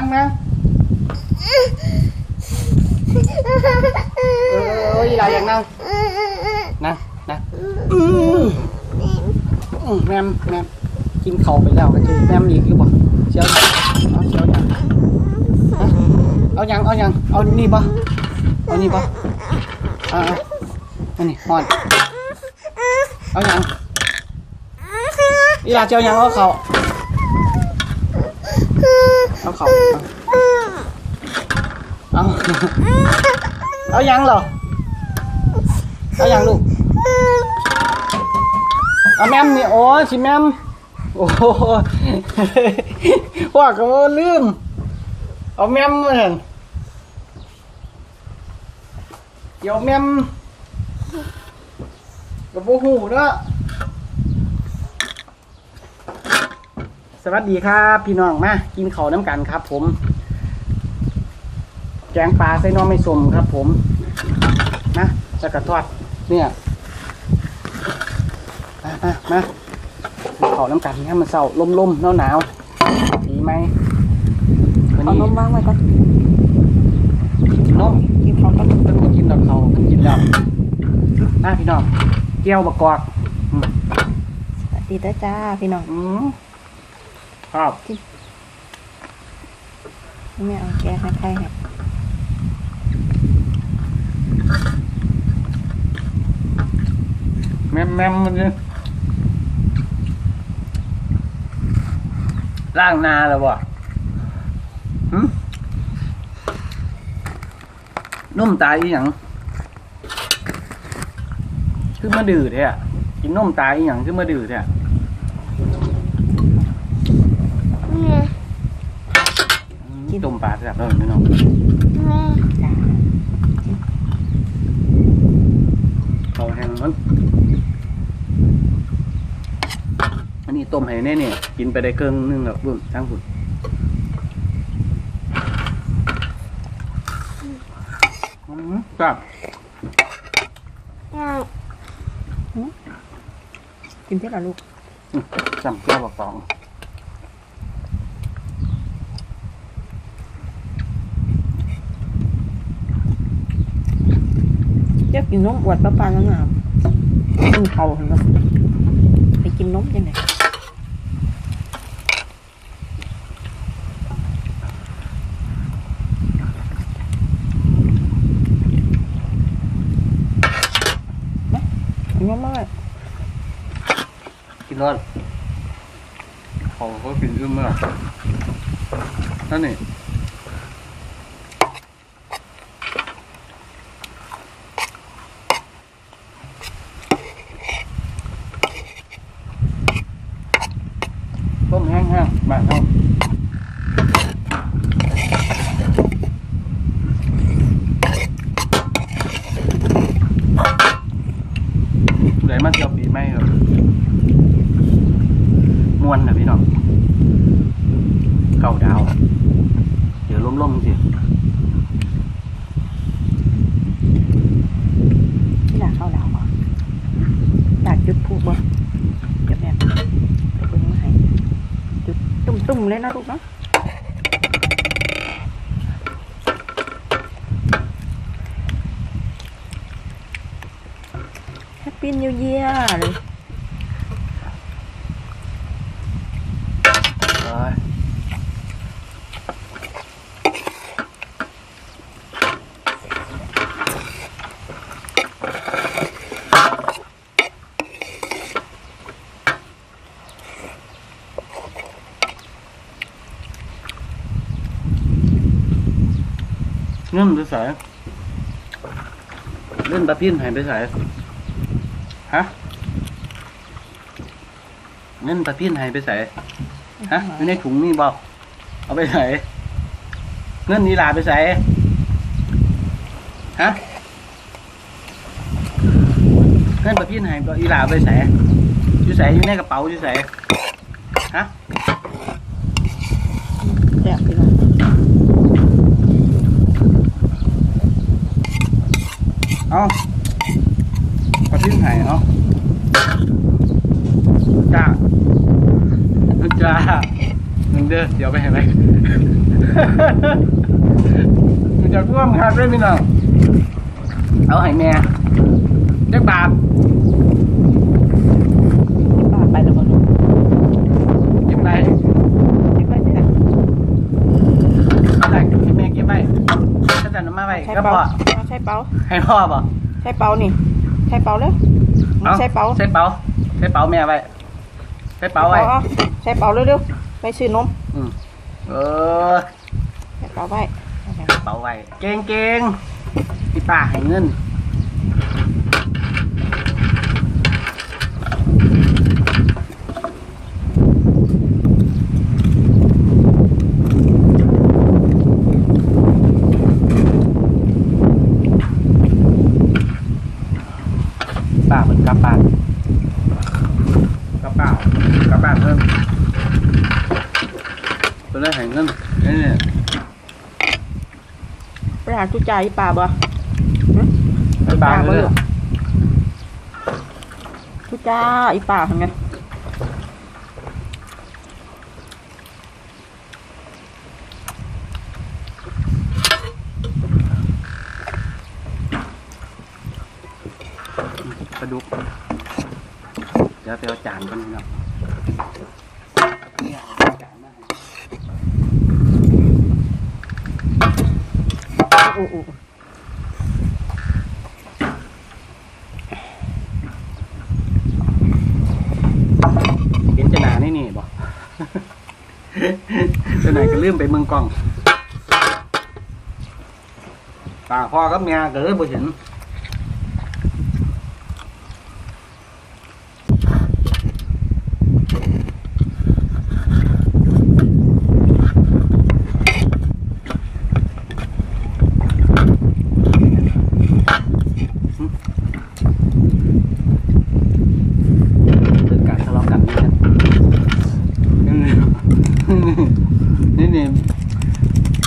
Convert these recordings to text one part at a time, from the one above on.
นั่งนั่งเออเอออีหลาอยากนั่งนั่งนั่งอืมอืมแม่มแม่มกินข้าวไปแล้วก็จะแม่มอีกหรือ เปล่าเชียวเอาเชียวยังฮะเอายังเอายังเอานี่ปะเอานี่ปะอ่าอันนี้ฮองขาเอาเอาเอายังเหรอ เอายังลูก เอาแม่มนี่โอ้สิแม่มโอ้โหว่าก็ว่าลืม เอาแม่มมาเห็นเดี๋ยวแม่มกับโบหูเนาะ สวัสดีครับ พี่น้องมากินข้าวน้ำกันครับ ผม แกงปลาใส่หน้อไม่สมครับ ผมนะแล้วก็ทอดเนี่ยมามามาขอน้ำกันให้มันเศร้าลมลมหนาวหนาวๆดีไหมวันเอานี้นมวางไว้ก่อนกินนมกินของก่อนเพิ่งมากินดอกเขาเพิ่งกินแล้วนะพี่น้องเกี๊ยวบะกอกอืมสวัสดีเด้อจ้าพี่น้อง อืม ครับแม่เอาแกงให้ใครให้แม่มแม่มมันเนี่ยล่างนาแล้ววะหืมนุ่มตายอีหยัง คือมาดื้อแท้อะกินนมตายอีหยังคือมาดื้อแท้อะอืม ต้มปลาแซ่บเลยพี่น้องจ้าเขาแห้งมันอันนี้ต้มให้แน่เนี่ยกินไปได้เกินนึงแล้วบุ่นทั้งบุ่นอืมครับกินที่ละลูกอืมจำแก้วบอกฟอง เจ้ากินนมอวดป้าปาแล้วงามกินเขาเห็นไหมไปกินนมยังไงมาเอานมมาไว้กินรอดเขาเขากินอึ้มมื่อนั่นนี่ต้มแห้งๆบ้านเขาไหน มาเที่ยวปีใหม่ครับมวนนะพี่น้องเก่าดาว เดี๋ยวล้มๆสิที่หลังเข้าดาวอะดาดจุดผูบ่เดี๋ยวแม่ไปเบิ่งมาให้จุดตุ่มๆเลยนะลูกเนาะ ปปี้นเยี่ยร์เลยเอ้ยเงินไปใส่เล่นปลาพิ้นหายไปใส่ ฮะเงินปลาพิ้นหายไปใส่ฮะอยู่ในถุงนี่บอกเอาไปใส่เงินนี่ลาไปใส่ฮะเงินประพี่ไหนบอกอีลาไปใส่อยู่ใส่อยู่ในกระเป๋าอยู่ใส่ฮะแซ่บพี่น้องเอา ประพี่ไหนเอาจ้าจ้ามึงเด้อเดี๋ยวไปเห็นไหมมันจะท่วมคักด้วยพี่น้องเอาให้แม่เด็กบาทป้าไปแล้วบ่ลูกเก็บไปเก็บไว้ที่ไหนเอาไหนให้แม่เก็บไปถ้าจะนำมาไว้ใช้ก็เปาพ่อเอาใช้เปาให้พ่อบ่ใช้เปานี่ ใช้เปาเลยอใช้เปาใช้เป๋าใช้เป๋าแม่ไว้ใช้เป๋าไว้อใช้เปาเร็วๆไปซื้อนมอืมเออใช้เปาไว้เป๋าไว้เก่งเก่งพี่ป้าให้เงิน ป้าเหมือนกลับบ้านกลับบ้านกลับบ้านเพิ่มตัวได้ให้เงินนี่เนี่ยไปหาจุจ่ายอีป่าบ่ไปบ้านเลยจุจ้าอีป่าทำไง ปลาดุก เดี๋ยวไปเอาจานกันเนาะเนี่ยเอาจานมาให้โอ้โหเห็นจะหนานี่นี่บอกจะไหนก็ลืมไปเมืองกล้องตาพ่อกับแม่ก็เลยบ่เห็น เกิดการทะเลาะกันนี่นะนี่นี่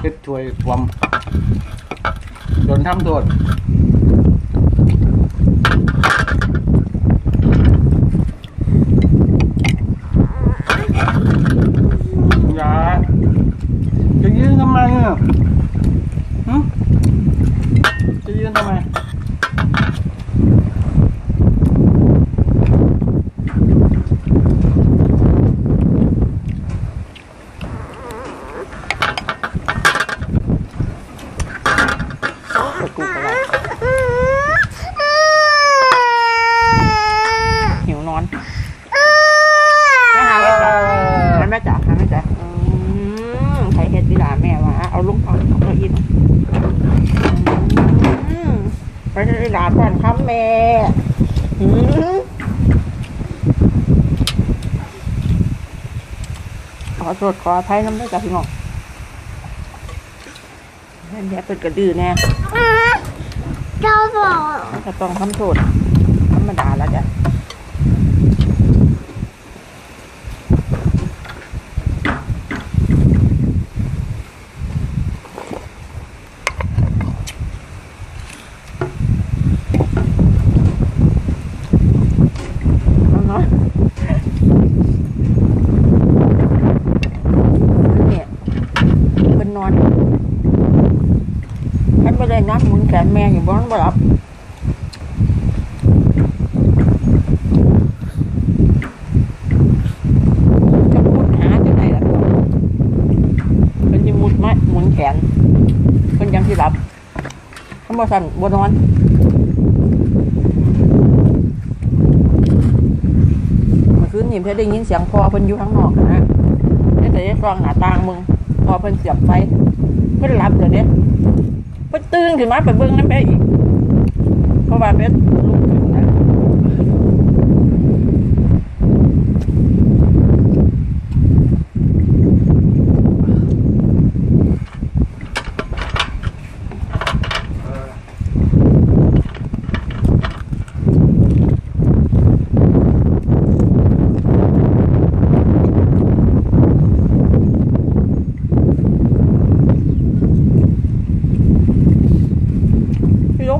เป็นถวยความโดน ทำโทษอย่าจะยืนทำไมอะหึจะยืนทำไม ไปกูไปแล้วหิวนอนไม่หาแม่จ๋าหาแม่จ๋าหาแม่จ๋าอืมใครเฮ็ดวิลาแม่วะเอาลุกเอาเอาเอาอินอืมไปเฮ็ดวิลาก่อนครับแม่อืมขอโทษขออภัยน้ำด้วยจ้ะพี่น้อง แม่แย่เป็นกระดื้อแน่เจ้าบอกจะต้องทำโทษธรรมดาแล้วจ้ะเอาเนาะเนี่ยเป็นนอน มันไม่ได้นัดหมุนแขนแม่อยู่บ้านบ่หลับจะมุดหาที่ไหนล่ะเป็นยังมุดไม้หมุนแขนเป็นยังที่หลับเขาบอกสั่นบนนอนมื่อคืนนี่เพื่อได้ยินเสียงพอเพิ่นอยู่ข้างนอกนะแต่ได้ฟังหน้าต่างมึงพอเพิ่นเสียบไฟเพิ่นหลับเลยเนี่ย พิ่นตื่นขึ้นมาไปเบิ่งน้ำแม่อีกเพราะว่าแม่ลุกขึ้น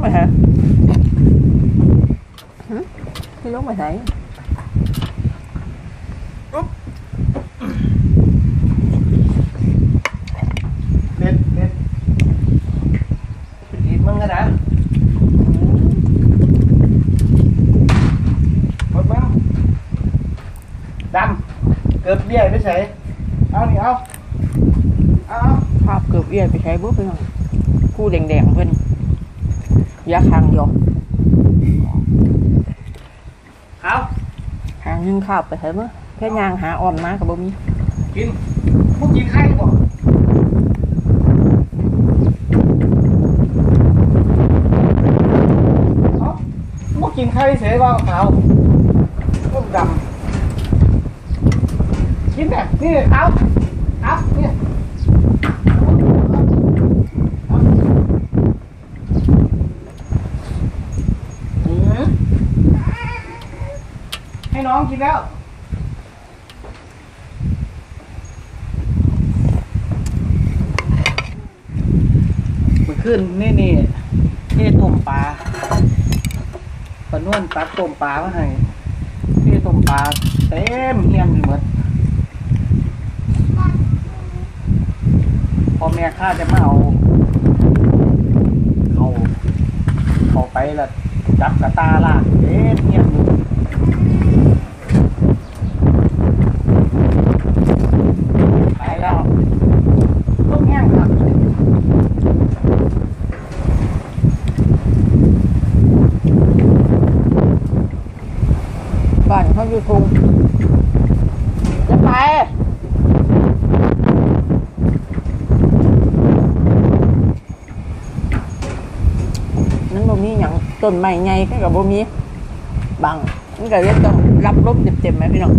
rồi hả? Hả cái lúc mày thấy. Cướp bia mới sẽ ăn thì không? Ăn không? Hợp cướp bia thì sẽ bước đi không khu đèn đèn vinh าเอาเอาภาพเกือบเอี้ยไปใช้บุ๊บไปหน่อยคู่แดงๆเพิ่นยาคางเดียวเอาหางหนึงข้าวไปใช้มั้ยแค่ยางหาอ้อมนะกับบ่มีกินพวกกินไข่บ่เอาพวกกินไข่เสียว่าขาวต้มดำกินแบบนี่เอาเอาเนี่ยอืมให้น้อง กินแล้วมันขึ้นนี่นี่เท่ต้มปลาปลานวลตักต้มปลามาให้เท่ต้มปลาเต็มเฮียนหมดพอแม่ข้าจะมาเอาเขาเขาไปละจับกระตาลากเต็มเฮียนอยู่ไปแล้วต้มแห้งครับ บ้านเขาอยู่ทุ่งจะไปนั่นบ่มีหยัง ต้นไม้ใหญ่ก็กับบ่มีบังมันก็เลยต้องรับลมเต็มๆไหมพี่น้อง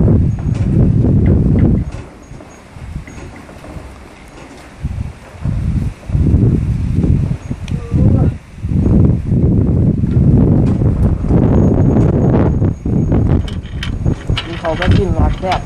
เขาก็กินรอดแซ่บ